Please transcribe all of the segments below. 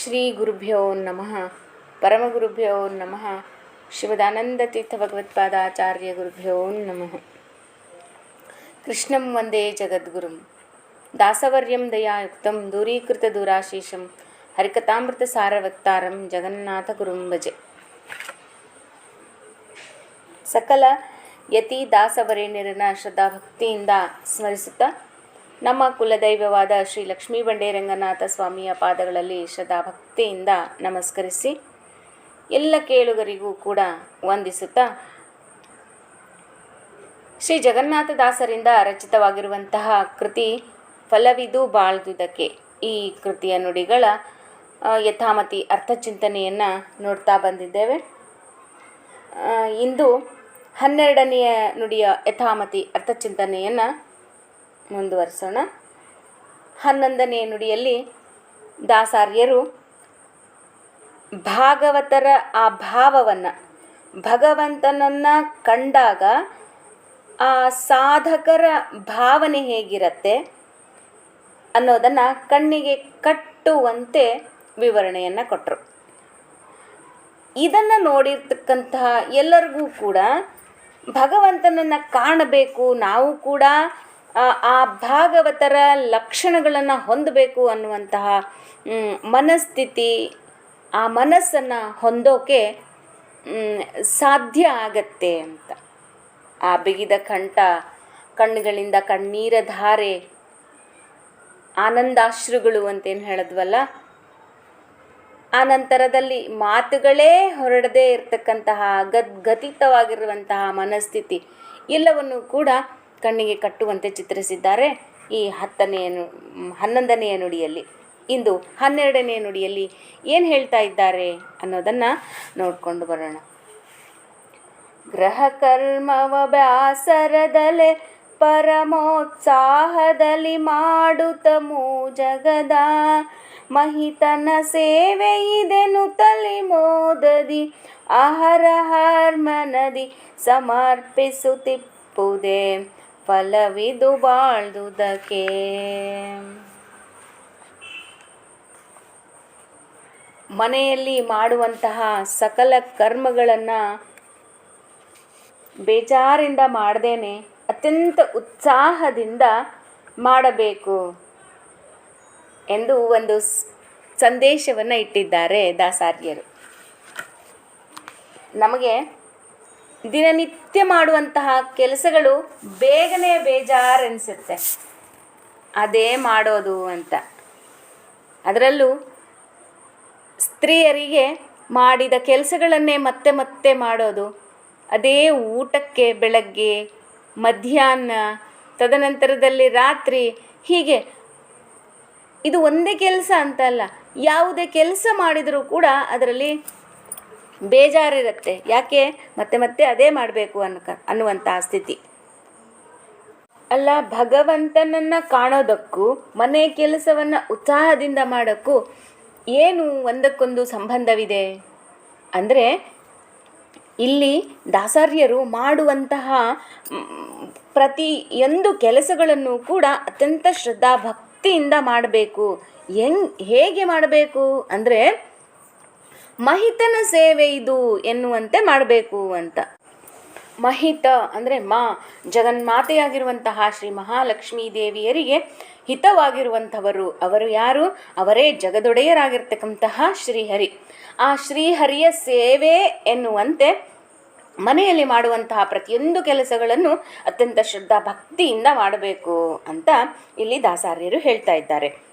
ಶ್ರೀ ಗುರುಭ್ಯೋ ನಮಃ ಪರಮಗುರುಭ್ಯೋ ನಮಃ ಶ್ರೀಮದಾನಂದತೀರ್ಥ ಭಗವತ್ಪಾದಾಚಾರ್ಯ ಗುರುಭ್ಯೋ ನಮಃ ಕೃಷ್ಣಂ ವಂದೇ ಜಗದ್ಗುರುಂ ದಾಸವರ್ಯಂ ದಯಾಯುಕ್ತಂ ದೂರೀಕೃತ ದೂರಾಶೀಷಂ ಹರಿಕಥಾಮೃತ ಸಾರವಕ್ತಾರಂ ಜಗನ್ನಾಥ ಗುರುಂ ಭಜೆ ಸಕಲ ಯತಿ ದಾಸವರೇಣ್ಯರನ್ನ ಶ್ರದ್ಧಾಭಕ್ತಿಯಿಂದ ಸ್ಮರಿಸುತ್ತಾ ನಮ್ಮ ಕುಲದೈವವಾದ ಶ್ರೀ ಲಕ್ಷ್ಮೀ ಬಂಡೇರಂಗನಾಥ ಸ್ವಾಮಿಯ ಪಾದಗಳಲ್ಲಿ ಶ್ರದ್ಧಾಭಕ್ತಿಯಿಂದ ನಮಸ್ಕರಿಸಿ ಎಲ್ಲ ಕೇಳುಗರಿಗೂ ಕೂಡ ವಂದಿಸುತ್ತಾ ಶ್ರೀ ಜಗನ್ನಾಥ ದಾಸರಿಂದ ರಚಿತವಾಗಿರುವಂತಹ ಕೃತಿ ಫಲವಿದು ಬಾಳ್ದುದಕ್ಕೆ. ಈ ಕೃತಿಯ ನುಡಿಗಳ ಯಥಾಮತಿ ಅರ್ಥಚಿಂತನೆಯನ್ನು ನೋಡ್ತಾ ಬಂದಿದ್ದೇವೆ. ಇಂದು ಹನ್ನೆರಡನೆಯ ನುಡಿಯ ಯಥಾಮತಿ ಅರ್ಥಚಿಂತನೆಯನ್ನು ಮುಂದುವರಿಸೋಣ. ಹನ್ನೊಂದನೆಯ ನುಡಿಯಲ್ಲಿ ದಾಸಾರ್ಯರು ಭಾಗವತರ ಆ ಭಾವವನ್ನು, ಭಗವಂತನನ್ನು ಕಂಡಾಗ ಆ ಸಾಧಕರ ಭಾವನೆ ಹೇಗಿರತ್ತೆ ಅನ್ನೋದನ್ನು ಕಣ್ಣಿಗೆ ಕಟ್ಟುವಂತೆ ವಿವರಣೆಯನ್ನು ಕೊಟ್ಟರು ಇದನ್ನು ನೋಡಿರ್ತಕ್ಕಂತಹ ಎಲ್ಲರಿಗೂ ಕೂಡ ಭಗವಂತನನ್ನು ಕಾಣಬೇಕು, ನಾವು ಕೂಡ ಆ, ಭಾಗವತರ ಲಕ್ಷಣಗಳನ್ನು ಹೊಂದಬೇಕು ಅನ್ನುವಂತಹ ಮನಸ್ಥಿತಿ ಆ ಮನಸ್ಸನ್ನು ಹೊಂದೋಕೆ ಸಾಧ್ಯ ಆಗತ್ತೆ ಅಂತ. ಆ ಬಿಗಿದ ಕಂಠ ಕಣ್ಣುಗಳಿಂದ ಕಣ್ಣೀರ ಧಾರೆ ಆನಂದಾಶ್ರುಗಳು ಅಂತೇನು ಹೇಳಿದ್ವಲ್ಲ? ಆ ನಂತರದಲ್ಲಿ ಮಾತುಗಳೇ ಹೊರಡದೇ ಇರತಕ್ಕಂತಹ ಗದ್ಗತಿತವಾಗಿರುವಂತಹ ಮನಸ್ಥಿತಿ ಎಲ್ಲವನ್ನು ಕೂಡ ಕಣ್ಣಿಗೆ ಕಟ್ಟುವಂತೆ ಚಿತ್ರಿಸಿದ್ದಾರೆ. ಈ ಹತ್ತನೆಯ ಹನ್ನೊಂದನೆಯ ನುಡಿಯಲ್ಲಿ. ಇಂದು ಹನ್ನೆರಡನೆಯ ನುಡಿಯಲ್ಲಿ ಏನು ಹೇಳ್ತಾ ಇದ್ದಾರೆ ಅನ್ನೋದನ್ನು ನೋಡಿಕೊಂಡು ಬರೋಣ. ಗ್ರಹ ಕರ್ಮವ ಬ್ಯಾಸರದಲೆ ಪರಮೋತ್ಸಾಹದಲ್ಲಿ ಮಾಡುತ್ತ ಜಗದ ಮಹಿತನ ಸೇವೆ ಇದೆನು ತಲೆ ಮೋದದಿ ಆಹಾರ ಹಾರ್ಮನದಿ ಸಮರ್ಪಿಸುತ್ತಿಪ್ಪುದೆ. ಫಲವಿದು ಬಾಳ್ದುದಕ್ಕೆ ಮನೆಯಲ್ಲಿ ಮಾಡುವಂತಹ ಸಕಲ ಕರ್ಮಗಳನ್ನು ಬೇಜಾರಿಂದ ಮಾಡ್ದೇನೆ ಅತ್ಯಂತ ಉತ್ಸಾಹದಿಂದ ಮಾಡಬೇಕು ಎಂದು ಒಂದು ಸಂದೇಶವನ್ನು ಇಟ್ಟಿದ್ದಾರೆ ದಾಸಾರ್ಯರು. ನಮಗೆ ದಿನನಿತ್ಯ ಮಾಡುವಂತಹ ಕೆಲಸಗಳು ಬೇಗನೆ ಬೇಜಾರು ಅನಿಸುತ್ತೆ ಅದೇ ಮಾಡೋದು ಅಂತ. ಅದರಲ್ಲೂ ಸ್ತ್ರೀಯರಿಗೆ ಮಾಡಿದ ಕೆಲಸಗಳನ್ನೇ ಮತ್ತೆ ಮತ್ತೆ ಮಾಡೋದು, ಅದೇ ಊಟಕ್ಕೆ ಬೆಳಗ್ಗೆ, ಮಧ್ಯಾಹ್ನ, ತದನಂತರದಲ್ಲಿ ರಾತ್ರಿ, ಹೀಗೆ. ಇದು ಒಂದೇ ಕೆಲಸ ಅಂತಲ್ಲ ಯಾವುದೇ ಕೆಲಸ ಮಾಡಿದರೂ ಕೂಡ ಅದರಲ್ಲಿ ಬೇಜಾರಿರುತ್ತೆ. ಯಾಕೆ? ಮತ್ತೆ ಮತ್ತೆ ಅದೇ ಮಾಡಬೇಕು ಅನ್ಕ ಅನ್ನುವಂತಹ ಸ್ಥಿತಿ. ಅಲ್ಲ, ಭಗವಂತನನ್ನು ಕಾಣೋದಕ್ಕೂ, ಮನೆ ಕೆಲಸವನ್ನು ಉತ್ಸಾಹದಿಂದ ಮಾಡೋಕ್ಕೂ ಏನು ಒಂದಕ್ಕೊಂದು ಸಂಬಂಧವಿದೆ? ಅಂದರೆ, ಇಲ್ಲಿ ದಾಸಾರ್ಯರು ಮಾಡುವಂತಹ ಪ್ರತಿಯೊಂದು ಕೆಲಸಗಳನ್ನು ಕೂಡ ಅತ್ಯಂತ ಶ್ರದ್ಧಾ ಭಕ್ತಿಯಿಂದ ಮಾಡಬೇಕು. ಹೆಂಗ್, ಹೇಗೆ ಮಾಡಬೇಕು? ಅಂದರೆ ಮಹಿತನ ಸೇವೆ ಇದು ಎನ್ನುವಂತೆ ಮಾಡಬೇಕು ಅಂತ. ಮಹಿತ ಅಂದರೆ ಮಾ, ಜಗನ್ಮಾತೆಯಾಗಿರುವಂತಹ ಶ್ರೀ ಮಹಾಲಕ್ಷ್ಮೀ ದೇವಿಯರಿಗೆ ಹಿತವಾಗಿರುವಂಥವರು. ಅವರು ಯಾರು? ಅವರೇ ಜಗದೊಡೆಯರಾಗಿರ್ತಕ್ಕಂತಹ ಶ್ರೀಹರಿ. ಆ ಶ್ರೀಹರಿಯ ಸೇವೆ ಎನ್ನುವಂತೆ ಮನೆಯಲ್ಲಿ ಮಾಡುವಂತಹ ಪ್ರತಿಯೊಂದು ಕೆಲಸಗಳನ್ನು ಅತ್ಯಂತ ಶ್ರದ್ಧಾ ಭಕ್ತಿಯಿಂದ ಮಾಡಬೇಕು ಅಂತ ಇಲ್ಲಿ ದಾಸಾರ್ಯರು ಹೇಳ್ತಾ ಇದ್ದಾರೆ.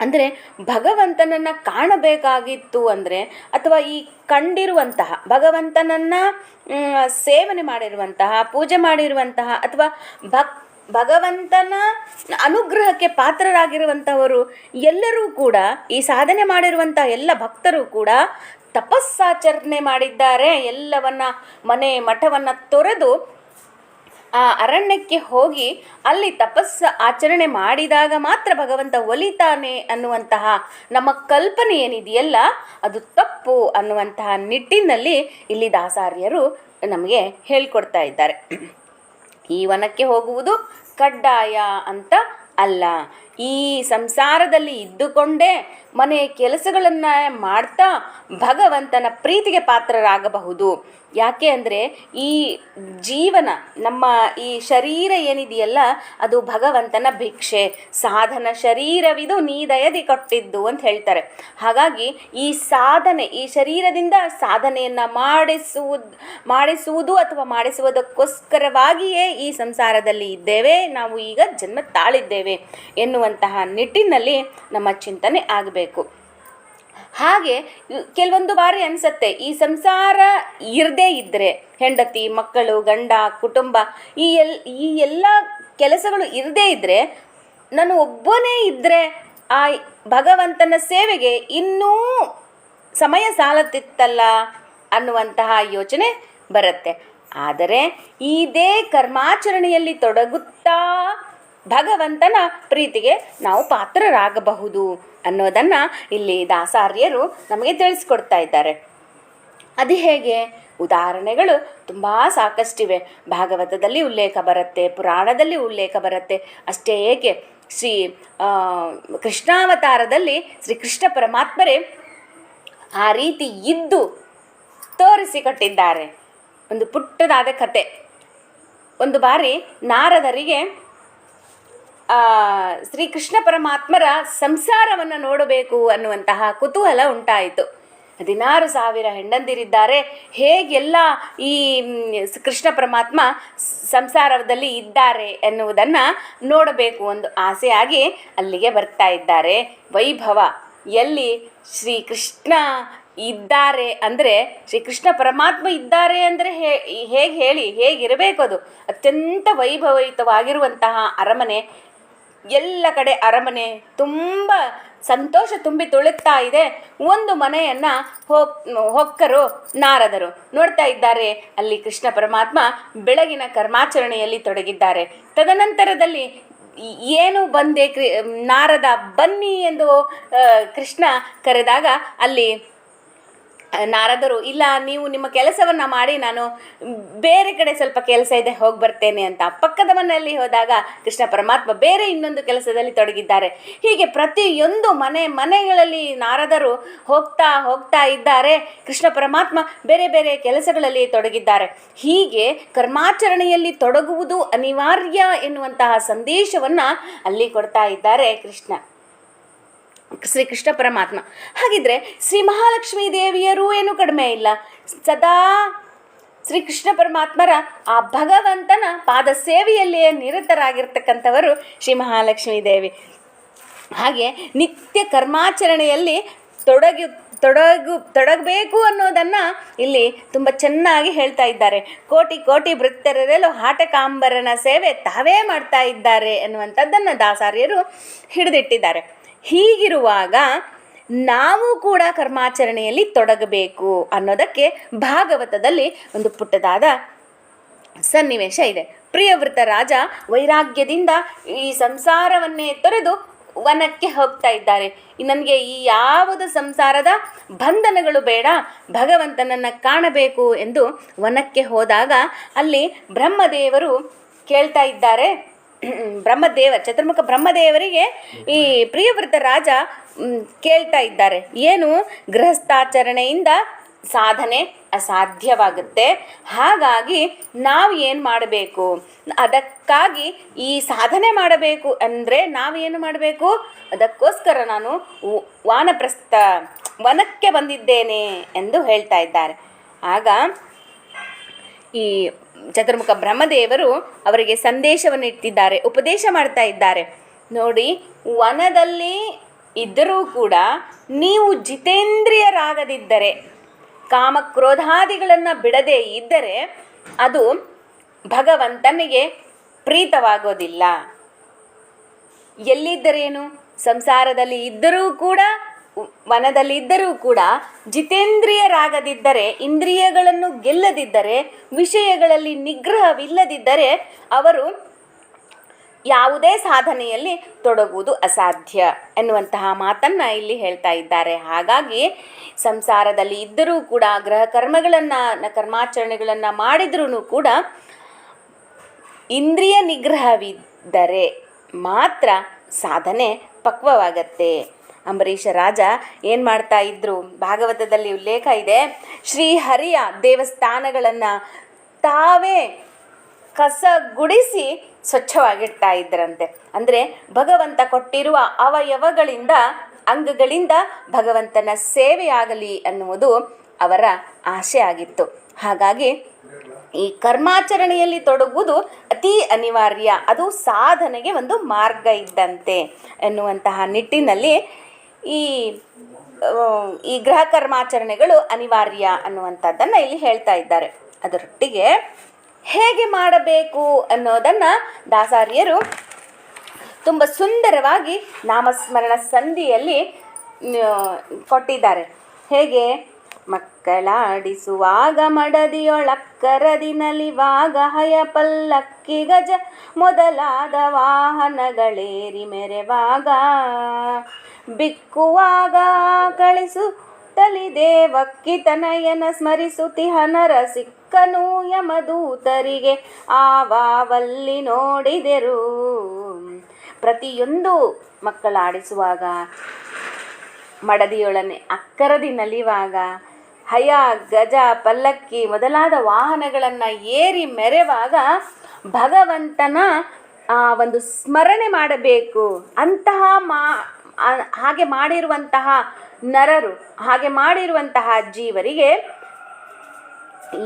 ಅಂದರೆ ಭಗವಂತನನ್ನು ಕಾಣಬೇಕಾಗಿತ್ತು ಅಂದರೆ ಅಥವಾ ಈ ಕಂಡಿರುವಂತಹ ಭಗವಂತನನ್ನು ಸೇವನೆ ಮಾಡಿರುವಂತಹ, ಪೂಜೆ ಮಾಡಿರುವಂತಹ ಅಥವಾ ಭಕ್, ಭಗವಂತನ ಅನುಗ್ರಹಕ್ಕೆ ಪಾತ್ರರಾಗಿರುವಂಥವರು ಎಲ್ಲರೂ ಕೂಡ, ಈ ಸಾಧನೆ ಮಾಡಿರುವಂತಹ ಎಲ್ಲ ಭಕ್ತರು ಕೂಡ ತಪಸ್ಸಾಚರಣೆ ಮಾಡಿದ್ದಾರೆ. ಎಲ್ಲವನ್ನ ಮನೆ ಮಠವನ್ನು ತೊರೆದು ಆ ಅರಣ್ಯಕ್ಕೆ ಹೋಗಿ ಅಲ್ಲಿ ತಪಸ್ಸು ಆಚರಣೆ ಮಾಡಿದಾಗ ಮಾತ್ರ ಭಗವಂತ ಒಲಿತಾನೆ ಅನ್ನುವಂತಹ ನಮ್ಮ ಕಲ್ಪನೆ ಏನಿದೆಯಲ್ಲ ಅದು ತಪ್ಪು ಅನ್ನುವಂತಹ ನಿಟ್ಟಿನಲ್ಲಿ ಇಲ್ಲಿ ದಾಸಾರ್ಯರು ನಮಗೆ ಹೇಳ್ಕೊಡ್ತಾ ಇದ್ದಾರೆ. ಈ ವನಕ್ಕೆ ಹೋಗುವುದು ಕಡ್ಡಾಯ ಅಂತ ಅಲ್ಲ. ಈ ಸಂಸಾರದಲ್ಲಿ ಇದ್ದುಕೊಂಡೇ ಮನೆಯ ಕೆಲಸಗಳನ್ನು ಮಾಡ್ತಾ ಭಗವಂತನ ಪ್ರೀತಿಗೆ ಪಾತ್ರರಾಗಬಹುದು. ಯಾಕೆ ಅಂದರೆ ಈ ಜೀವನ, ನಮ್ಮ ಈ ಶರೀರ ಏನಿದೆಯಲ್ಲ, ಅದು ಭಗವಂತನ ಭಿಕ್ಷೆ. ಸಾಧನ ಶರೀರವಿದು ನೀ ದಯದಿ ಕೊಟ್ಟಿದ್ದು ಅಂತ ಹೇಳ್ತಾರೆ. ಹಾಗಾಗಿ ಈ ಸಾಧನೆ, ಈ ಶರೀರದಿಂದ ಸಾಧನೆಯನ್ನು ಮಾಡಿಸುವುದು ಮಾಡಿಸುವುದು ಅಥವಾ ಮಾಡಿಸುವುದಕ್ಕೋಸ್ಕರವಾಗಿಯೇ ಈ ಸಂಸಾರದಲ್ಲಿ ಇದ್ದೇವೆ. ನಾವು ಈಗ ಜನ್ಮ ತಾಳಿದ್ದೇವೆ ಎನ್ನುವಂತಹ ನಿಟ್ಟಿನಲ್ಲಿ ನಮ್ಮ ಚಿಂತನೆ ಆಗಬೇಕು. ಹಾಗೆ ಕೆಲವೊಂದು ಬಾರಿ ಅನಿಸತ್ತೆ, ಈ ಸಂಸಾರ ಇರದೇ ಇದ್ದರೆ ಹೆಂಡತಿ, ಮಕ್ಕಳು, ಗಂಡ, ಕುಟುಂಬ, ಈ ಎಲ್, ಈ ಎಲ್ಲ ಕೆಲಸಗಳು ಇರದೇ ಇದ್ದರೆ ನಾನು ಒಬ್ಬನೇ ಇದ್ದರೆ ಆ ಭಗವಂತನ ಸೇವೆಗೆ ಇನ್ನೂ ಸಮಯ ಸಾಲತ್ತಿತ್ತಲ್ಲ ಅನ್ನುವಂತಹ ಯೋಚನೆ ಬರುತ್ತೆ. ಆದರೆ, ಇದೇ ಕರ್ಮಾಚರಣೆಯಲ್ಲಿ ತೊಡಗುತ್ತಾ ಭಗವಂತನ ಪ್ರೀತಿಗೆ ನಾವು ಪಾತ್ರರಾಗಬಹುದು ಅನ್ನೋದನ್ನು ಇಲ್ಲಿ ದಾಸಾರ್ಯರು ನಮಗೆ ತಿಳಿಸ್ಕೊಡ್ತಾ ಇದ್ದಾರೆ. ಅದು ಹೇಗೆ? ಉದಾಹರಣೆಗಳು ತುಂಬ ಸಾಕಷ್ಟಿವೆ. ಭಾಗವತದಲ್ಲಿ ಉಲ್ಲೇಖ ಬರುತ್ತೆ, ಪುರಾಣದಲ್ಲಿ ಉಲ್ಲೇಖ ಬರುತ್ತೆ. ಅಷ್ಟೇ ಏಕೆ? ಶ್ರೀ ಕೃಷ್ಣಾವತಾರದಲ್ಲಿ ಶ್ರೀ ಕೃಷ್ಣ ಪರಮಾತ್ಮರೇ ಆ ರೀತಿ ಇದ್ದು ತೋರಿಸಿಕೊಟ್ಟಿದ್ದಾರೆ ಒಂದು ಪುಟ್ಟದಾದ ಕತೆ. ಒಂದು ಬಾರಿ ನಾರದರಿಗೆ ಶ್ರೀಕೃಷ್ಣ ಪರಮಾತ್ಮರ ಸಂಸಾರವನ್ನು ನೋಡಬೇಕು ಅನ್ನುವಂತಹ ಕುತೂಹಲ ಉಂಟಾಯಿತು. ಹದಿನಾರು ಸಾವಿರ ಹೆಂಡಂದಿರಿದ್ದಾರೆ. ಹೇಗೆಲ್ಲ ಈ ಕೃಷ್ಣ ಪರಮಾತ್ಮ ಸಂಸಾರದಲ್ಲಿ ಇದ್ದಾರೆ ಎನ್ನುವುದನ್ನು ನೋಡಬೇಕು ಒಂದು ಆಸೆಯಾಗಿ ಅಲ್ಲಿಗೆ ಬರ್ತಾ ಇದ್ದಾರೆ. ವೈಭವ, ಎಲ್ಲಿ ಶ್ರೀಕೃಷ್ಣ ಇದ್ದಾರೆ ಅಂದರೆ ಶ್ರೀಕೃಷ್ಣ ಪರಮಾತ್ಮ ಇದ್ದಾರೆ ಅಂದರೆ ಹೇಗೆ ಹೇಳಿ, ಹೇಗಿರಬೇಕು ಅದು? ಅತ್ಯಂತ ವೈಭವಯುತವಾಗಿರುವಂತಹ ಅರಮನೆ ಎಲ್ಲ ಕಡೆ ಅರಮನೆ ತುಂಬ ಸಂತೋಷ ತುಂಬಿ ತುಳುಕ್ತಾ ಇದೆ. ಒಂದು ಮನೆಯನ್ನು ಹೊಕ್ಕರು, ನಾರದರು. ನೋಡ್ತಾ ಇದ್ದಾರೆ, ಅಲ್ಲಿ ಕೃಷ್ಣ ಪರಮಾತ್ಮ ಬೆಳಗಿನ ಕರ್ಮಾಚರಣೆಯಲ್ಲಿ ತೊಡಗಿದ್ದಾರೆ. ತದನಂತರದಲ್ಲಿ ಏನು ಬಂದೆ, ನಾರದ ಬನ್ನಿ ಎಂದು ಕೃಷ್ಣ ಕರೆದಾಗ ಅಲ್ಲಿ ನಾರದರು, ಇಲ್ಲ, ನೀವು ನಿಮ್ಮ ಕೆಲಸವನ್ನು ಮಾಡಿ, ನಾನು ಬೇರೆ ಕಡೆ ಸ್ವಲ್ಪ ಕೆಲಸ ಇದೆ, ಹೋಗಿ ಬರ್ತೇನೆ ಅಂತ ಪಕ್ಕದ ಮನೆಯಲ್ಲಿ ಹೋದಾಗ ಕೃಷ್ಣ ಪರಮಾತ್ಮ ಬೇರೆ ಇನ್ನೊಂದು ಕೆಲಸದಲ್ಲಿ ತೊಡಗಿದ್ದಾರೆ. ಹೀಗೆ ಪ್ರತಿಯೊಂದು ಮನೆ, ಮನೆಗಳಲ್ಲಿ ನಾರದರು ಹೋಗ್ತಾ ಹೋಗ್ತಾ ಇದ್ದಾರೆ. ಕೃಷ್ಣ ಪರಮಾತ್ಮ ಬೇರೆ ಬೇರೆ ಕೆಲಸಗಳಲ್ಲಿ ತೊಡಗಿದ್ದಾರೆ. ಹೀಗೆ ಕರ್ಮಾಚರಣೆಯಲ್ಲಿ ತೊಡಗುವುದು ಅನಿವಾರ್ಯ ಎನ್ನುವಂತಹ ಸಂದೇಶವನ್ನು ಅಲ್ಲಿ ಕೊಡ್ತಾ ಇದ್ದಾರೆ ಕೃಷ್ಣ. ಶ್ರೀ ಕೃಷ್ಣ ಪರಮಾತ್ಮ. ಹಾಗಿದ್ರೆ ಶ್ರೀ ಮಹಾಲಕ್ಷ್ಮಿ ದೇವಿಯರು ಏನು ಕಡಿಮೆ ಇಲ್ಲ. ಸದಾ ಶ್ರೀ ಕೃಷ್ಣ ಪರಮಾತ್ಮರ ಆ ಭಗವಂತನ ಪಾದ ಸೇವೆಯಲ್ಲಿಯೇ ನಿರತರಾಗಿರ್ತಕ್ಕಂಥವರು ಶ್ರೀ ಮಹಾಲಕ್ಷ್ಮೀ ದೇವಿ. ಹಾಗೆ ನಿತ್ಯ ಕರ್ಮಾಚರಣೆಯಲ್ಲಿ ತೊಡಗಿ, ತೊಡಗು, ತೊಡಗಬೇಕು ಅನ್ನೋದನ್ನು ಇಲ್ಲಿ ತುಂಬ ಚೆನ್ನಾಗಿ ಹೇಳ್ತಾ ಇದ್ದಾರೆ. ಕೋಟಿ ಕೋಟಿ ವೃತ್ತರರೆಲ್ಲೂ ಹಾಟಕಾಂಬರನ ಸೇವೆ ತಾವೇ ಮಾಡ್ತಾ ಇದ್ದಾರೆ ಅನ್ನುವಂಥದ್ದನ್ನು ದಾಸಾರ್ಯರು ಹಿಡಿದಿಟ್ಟಿದ್ದಾರೆ. ಹೀಗಿರುವಾಗ ನಾವು ಕೂಡ ಕರ್ಮಾಚರಣೆಯಲ್ಲಿ ತೊಡಗಬೇಕು ಅನ್ನೋದಕ್ಕೆ ಭಾಗವತದಲ್ಲಿ ಒಂದು ಪುಟ್ಟದಾದ ಸನ್ನಿವೇಶ ಇದೆ. ಪ್ರಿಯವೃತ ರಾಜ ವೈರಾಗ್ಯದಿಂದ ಈ ಸಂಸಾರವನ್ನೇ ತೊರೆದು ವನಕ್ಕೆ ಹೋಗ್ತಾ ಇದ್ದಾರೆ. ನನಗೆ ಈ ಯಾವುದು ಸಂಸಾರದ ಬಂಧನಗಳು ಬೇಡ, ಭಗವಂತನನ್ನು ಕಾಣಬೇಕು ಎಂದು ವನಕ್ಕೆ ಹೋದಾಗ ಅಲ್ಲಿ ಬ್ರಹ್ಮದೇವರು ಕೇಳ್ತಾ ಇದ್ದಾರೆ. ಬ್ರಹ್ಮದೇವ, ಚತುರ್ಮುಖ ಬ್ರಹ್ಮದೇವರಿಗೆ ಈ ಪ್ರಿಯವೃತ ರಾಜ ಕೇಳ್ತಾ ಇದ್ದಾರೆ. ಏನು? ಗೃಹಸ್ಥಾಚರಣೆಯಿಂದ ಸಾಧನೆ ಅಸಾಧ್ಯವಾಗುತ್ತೆ. ಹಾಗಾಗಿ ನಾವು ಏನು ಮಾಡಬೇಕು? ಅದಕ್ಕಾಗಿ ಈ ಸಾಧನೆ ಮಾಡಬೇಕು ಅಂದರೆ ನಾವೇನು ಮಾಡಬೇಕು? ಅದಕ್ಕೋಸ್ಕರ ನಾನು ವಾನಪ್ರಸ್ಥ, ವನಕ್ಕೆ ಬಂದಿದ್ದೇನೆ ಎಂದು ಹೇಳ್ತಾ ಇದ್ದಾರೆ. ಆಗ ಈ ಚತುರ್ಮುಖ ಬ್ರಹ್ಮದೇವರು ಅವರಿಗೆ ಸಂದೇಶವನ್ನು ಇಟ್ಟಿದ್ದಾರೆ ಉಪದೇಶ ಮಾಡ್ತಾ ಇದ್ದಾರೆ. ನೋಡಿ, ವನದಲ್ಲಿ ಇದ್ದರೂ ಕೂಡ ನೀವು ಜಿತೇಂದ್ರಿಯರಾಗದಿದ್ದರೆ, ಕಾಮಕ್ರೋಧಾದಿಗಳನ್ನು ಬಿಡದೇ ಇದ್ದರೆ ಅದು ಭಗವಂತನಿಗೆ ಪ್ರೀತವಾಗೋದಿಲ್ಲ. ಎಲ್ಲಿದ್ದರೇನು? ಸಂಸಾರದಲ್ಲಿ ಇದ್ದರೂ ಕೂಡ ಇದ್ದರೂ ಕೂಡ ಜಿತೇಂದ್ರಿಯರಾಗದಿದ್ದರೆ ಇಂದ್ರಿಯಗಳನ್ನು ಗೆಲ್ಲದಿದ್ದರೆ, ವಿಷಯಗಳಲ್ಲಿ ನಿಗ್ರಹವಿಲ್ಲದಿದ್ದರೆ ಅವರು ಯಾವುದೇ ಸಾಧನೆಯಲ್ಲಿ ತೊಡಗುವುದು ಅಸಾಧ್ಯ ಎನ್ನುವಂತಹ ಮಾತನ್ನು ಇಲ್ಲಿ ಹೇಳ್ತಾ ಇದ್ದಾರೆ. ಹಾಗಾಗಿ ಸಂಸಾರದಲ್ಲಿ ಇದ್ದರೂ ಕೂಡ ಗ್ರಹ ಕರ್ಮಗಳನ್ನು, ಕರ್ಮಾಚರಣೆಗಳನ್ನು ಮಾಡಿದ್ರೂ ಕೂಡ ಇಂದ್ರಿಯ ನಿಗ್ರಹವಿದ್ದರೆ ಮಾತ್ರ ಸಾಧನೆ ಪಕ್ವವಾಗತ್ತೆ. ಅಂಬರೀಷ ರಾಜ ಏನು ಮಾಡ್ತಾ ಇದ್ರು? ಭಾಗವತದಲ್ಲಿ ಉಲ್ಲೇಖ ಇದೆ, ಶ್ರೀಹರಿಯ ದೇವಸ್ಥಾನಗಳನ್ನು ತಾವೇ ಕಸ ಗುಡಿಸಿ ಸ್ವಚ್ಛವಾಗಿಡ್ತಾ ಇದ್ರಂತೆ. ಅಂದರೆ ಭಗವಂತ ಕೊಟ್ಟಿರುವ ಅವಯವಗಳಿಂದ, ಅಂಗಗಳಿಂದ ಭಗವಂತನ ಸೇವೆಯಾಗಲಿ ಅನ್ನುವುದು ಅವರ ಆಸೆ ಆಗಿತ್ತು. ಹಾಗಾಗಿ ಈ ಕರ್ಮಾಚರಣೆಯಲ್ಲಿ ತೊಡಗುವುದು ಅತಿ ಅನಿವಾರ್ಯ. ಅದು ಸಾಧನೆಗೆ ಒಂದು ಮಾರ್ಗ ಇದ್ದಂತೆ ಎನ್ನುವಂತಹ ನಿಟ್ಟಿನಲ್ಲಿ ಈ ಈ ಗೃಹ ಕರ್ಮಾಚರಣೆಗಳು ಅನಿವಾರ್ಯ ಅನ್ನುವಂಥದ್ದನ್ನು ಇಲ್ಲಿ ಹೇಳ್ತಾ ಇದ್ದಾರೆ. ಅದರೊಟ್ಟಿಗೆ ಹೇಗೆ ಮಾಡಬೇಕು ಅನ್ನೋದನ್ನು ದಾಸಾರಿಯರು ತುಂಬ ಸುಂದರವಾಗಿ ನಾಮಸ್ಮರಣ ಸಂಧಿಯಲ್ಲಿ ಕೊಟ್ಟಿದ್ದಾರೆ. ಹೇಗೆ? ಮಕ್ಕಳಾಡಿಸುವಾಗ ಮಡದಿಯೊಳಕ್ಕರದಿನಲಿವಾಗ ಹಯ ಪಲ್ಲಕ್ಕಿ ಗಜ ಮೊದಲಾದ ವಾಹನಗಳೇರಿ ಮೆರೆವಾಗ ಬಿಕ್ಕುವಾಗ ಕಳಿಸು ತಲಿ ದೇವಕ್ಕಿ ತನಯನ ಸ್ಮರಿಸುತಿಹನರ ಸಿಕ್ಕನು ಯಮದೂತರಿಗೆ. ಆವಾವಲ್ಲಿ ನೋಡಿದೆರು. ಪ್ರತಿಯೊಂದು ಮಕ್ಕಳಾಡಿಸುವಾಗ ಮಡದಿಯೊಳನೆ ಅಕ್ಕರದಿ ನಲಿವಾಗ, ಹಯ, ಗಜ, ಪಲ್ಲಕ್ಕಿ ಮೊದಲಾದ ವಾಹನಗಳನ್ನು ಏರಿ ಮೆರೆವಾಗ ಭಗವಂತನ ಆ ಒಂದು ಸ್ಮರಣೆ ಮಾಡಬೇಕು. ಅಂತಹ ಮಾ ಹಾಗೆ ಮಾಡಿರುವಂತಹ ನರರು, ಹಾಗೆ ಮಾಡಿರುವಂತಹ ಜೀವರಿಗೆ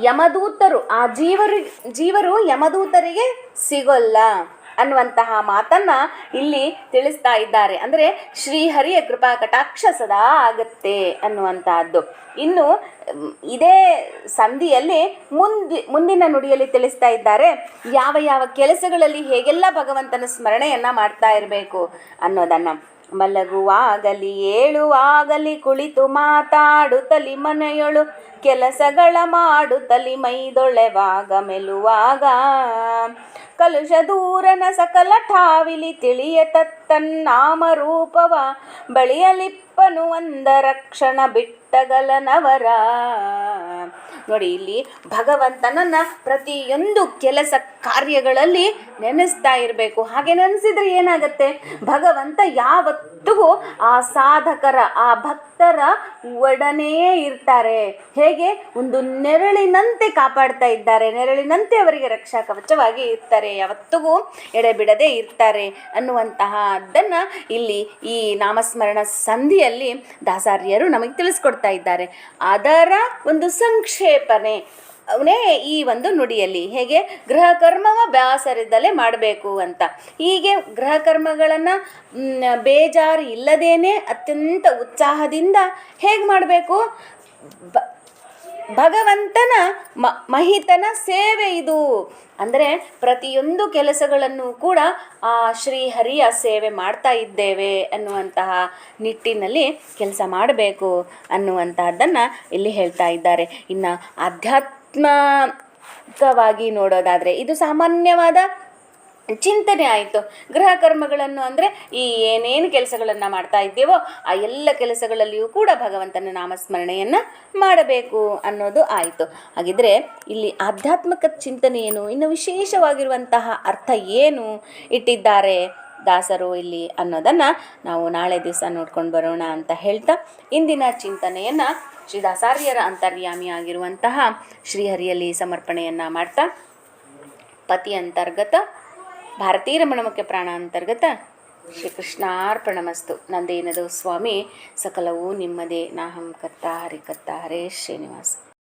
ಯಮದೂತರು, ಆ ಜೀವರು ಜೀವರು ಯಮದೂತರಿಗೆ ಸಿಗೋಲ್ಲ ಅನ್ನುವಂತಹ ಮಾತನ್ನ ಇಲ್ಲಿ ತಿಳಿಸ್ತಾ ಇದ್ದಾರೆ. ಅಂದರೆ ಶ್ರೀಹರಿಯ ಕೃಪಾ ಕಟಾಕ್ಷ ಸದಾ ಆಗತ್ತೆ ಅನ್ನುವಂತಹದ್ದು. ಇನ್ನು ಇದೇ ಸಂಧಿಯಲ್ಲಿ ಮುಂದಿ, ಮುಂದಿನ ನುಡಿಯಲ್ಲಿ ತಿಳಿಸ್ತಾ ಇದ್ದಾರೆ, ಯಾವ ಯಾವ ಕೆಲಸಗಳಲ್ಲಿ ಹೇಗೆಲ್ಲ ಭಗವಂತನ ಸ್ಮರಣೆಯನ್ನ ಮಾಡ್ತಾ ಇರಬೇಕು ಅನ್ನೋದನ್ನ. ಮಲಗುವಾಗಲಿ, ಏಳುವಾಗಲಿ, ಕುಳಿತು ಮಾತಾಡುತ್ತಲಿ ಮನೆಯೊಳು, ಕೆಲಸಗಳ ಮಾಡುತ್ತಲಿ ಮೈದೊಳೆವಾಗ ಮೆಲುವಾಗ. ಕಲುಷ ದೂರನ ಸಕಲ ಠಾವಿಲಿ ತಿಳಿಯ ತತ್ತನ್ನಾಮ ರೂಪವ ಬಳಿಯಲಿಪ್ಪನು ಒಂದರಕ್ಷಣ ಬಿಟ್ಟಗಲನವರ. ನೋಡಿ, ಇಲ್ಲಿ ಭಗವಂತನನ್ನ ಪ್ರತಿಯೊಂದು ಕೆಲಸ ಕಾರ್ಯಗಳಲ್ಲಿ ನೆನೆಸ್ತಾ ಇರಬೇಕು. ಹಾಗೆ ನೆನೆಸಿದ್ರೆ ಏನಾಗತ್ತೆ? ಭಗವಂತ ಯಾವತ್ತಿಗೂ ಆ ಸಾಧಕರ, ಆ ಭಕ್ತರ ಒಡನೆಯೇ ಇರ್ತಾರೆ. ಹೇಗೆ? ಒಂದು ನೆರಳಿನಂತೆ ಕಾಪಾಡ್ತಾ ಇದ್ದಾರೆ. ನೆರಳಿನಂತೆ ಅವರಿಗೆ ರಕ್ಷಾ ಕವಚವಾಗಿ ಇರ್ತಾರೆ. ಯಾವತ್ತಿಗೂ ಎಡೆಬಿಡದೆ ಇರ್ತಾರೆ ಅನ್ನುವಂತಹದ್ದನ್ನು ಇಲ್ಲಿ ಈ ನಾಮಸ್ಮರಣ ಸಂಧಿಯಲ್ಲಿ ದಾಸಾರ್ಯರು ನಮಗೆ ತಿಳಿಸ್ಕೊಡ್ತಾ ಇದ್ದಾರೆ. ಅದರ ಒಂದು ಸಂಕ್ಷೇಪಣೆ. ಅವನೇ ಈ ಒಂದು ನುಡಿಯಲ್ಲಿ ಹೇಗೆ ಗೃಹ ಕರ್ಮವ ಬ್ಯಾಸರಿದ್ದಲೇ ಮಾಡಬೇಕು ಅಂತ. ಹೀಗೆ ಗೃಹ ಕರ್ಮಗಳನ್ನು ಬೇಜಾರು ಇಲ್ಲದೇನೆ ಅತ್ಯಂತ ಉತ್ಸಾಹದಿಂದ ಹೇಗೆ ಮಾಡಬೇಕು? ಭಗವಂತನ ಮ, ಮಹಿತನ ಸೇವೆ ಇದು. ಅಂದರೆ ಪ್ರತಿಯೊಂದು ಕೆಲಸಗಳನ್ನು ಕೂಡ ಆ ಶ್ರೀಹರಿಯ ಸೇವೆ ಮಾಡ್ತಾ ಇದ್ದೇವೆ ಅನ್ನುವಂತಹ ನಿಟ್ಟಿನಲ್ಲಿ ಕೆಲಸ ಮಾಡಬೇಕು ಅನ್ನುವಂತಹದ್ದನ್ನು ಇಲ್ಲಿ ಹೇಳ್ತಾ ಇದ್ದಾರೆ. ಇನ್ನು ಆಧ್ಯಾತ್ಮಕವಾಗಿ ನೋಡೋದಾದರೆ ಇದು ಸಾಮಾನ್ಯವಾದ ಚಿಂತನೆ ಆಯಿತು. ಗೃಹ ಕರ್ಮಗಳನ್ನು ಅಂದರೆ ಈ ಏನೇನು ಕೆಲಸಗಳನ್ನು ಮಾಡ್ತಾ ಇದ್ದೇವೋ ಆ ಎಲ್ಲ ಕೆಲಸಗಳಲ್ಲಿಯೂ ಕೂಡ ಭಗವಂತನ ನಾಮಸ್ಮರಣೆಯನ್ನು ಮಾಡಬೇಕು ಅನ್ನೋದು ಆಯಿತು. ಹಾಗಿದ್ರೆ ಇಲ್ಲಿ ಆಧ್ಯಾತ್ಮಿಕ ಚಿಂತನೆ ಏನು, ಇನ್ನು ವಿಶೇಷವಾಗಿರುವಂತಹ ಅರ್ಥ ಏನು ಇಟ್ಟಿದ್ದಾರೆ? ದಾಸರು ಇಲ್ಲಿ ಅನ್ನೋದನ್ನು ನಾವು ನಾಳೆ ದಿವಸ ನೋಡ್ಕೊಂಡು ಬರೋಣ ಅಂತ ಹೇಳ್ತಾ ಇಂದಿನ ಚಿಂತನೆಯನ್ನು ಶ್ರೀ ದಾಸಾರ್ಯರ ಅಂತರ್ಯಾಮಿಯಾಗಿರುವಂತಹ ಶ್ರೀಹರಿಯಲ್ಲಿ ಸಮರ್ಪಣೆಯನ್ನು ಮಾಡ್ತಾ. ಪತಿ ಅಂತರ್ಗತ, ಭಾರತೀಯ ರಮಣ ಮುಖ್ಯ ಪ್ರಾಣ ಅಂತರ್ಗತ, ಶ್ರೀಕೃಷ್ಣಾರ್ಪಣಮಸ್ತು. ನಂದೇನದು ಸ್ವಾಮಿ, ಸಕಲವೂ ನಿಮ್ಮದೇ. ನಾಹಂ ಕತ್ತ ಹರಿ ಕರ್ತ ಹರೇ ಶ್ರೀನಿವಾಸ.